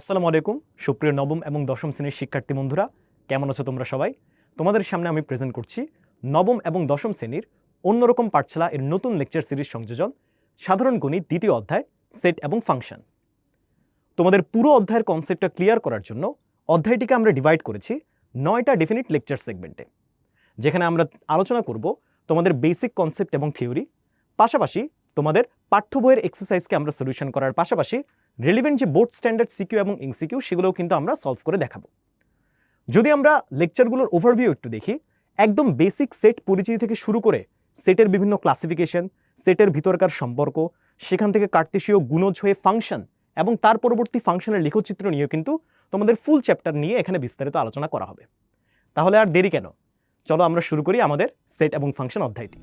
আসসালামু আলাইকুম, সুপ্রিয় নবম এবং দশম শ্রেণির শিক্ষার্থী বন্ধুরা, কেমন আছো তোমরা সবাই? তোমাদের সামনে আমি প্রেজেন্ট করছি নবম এবং দশম শ্রেণির অন্যরকম পাঠশালা এর নতুন লেকচার সিরিজ সংযোজন, সাধারণ গণিত দ্বিতীয় অধ্যায় সেট এবং ফাংশন তোমাদের পুরো অধ্যায়ের কনসেপ্টটা ক্লিয়ার করার জন্য অধ্যায়টিকে আমরা ডিভাইড করেছি নয়টা ডেফিনিট লেকচার সেগমেন্টে যেখানে আমরা আলোচনা করব তোমাদের বেসিক কনসেপ্ট এবং থিওরি পাশাপাশি তোমাদের পাঠ্য বইয়ের এক্সারসাইজকে আমরা সলিউশন করার পাশাপাশি রেলিভেন্ট যে বোর্ড স্ট্যান্ডার্ড সিকিউ এবং ইনসিকিউ সেগুলোও কিন্তু আমরা সলভ করে দেখাবো। যদি আমরা লেকচারগুলোর ওভারভিউ একটু দেখি, একদম বেসিক সেট পরিচিতি থেকে শুরু করে সেটের বিভিন্ন ক্লাসিফিকেশন সেটের ভিতরকার সম্পর্ক, সেখান থেকে কার্তেশীয় গুণজ হয়ে ফাংশন এবং তার পরবর্তী ফাংশনের লেখচিত্র নিয়েও কিন্তু তোমাদের ফুল চ্যাপ্টার নিয়ে এখানে বিস্তারিত আলোচনা করা হবে। তাহলে আর দেরি কেন? চলো আমরা শুরু করি আমাদের সেট এবং ফাংশন অধ্যায়টি।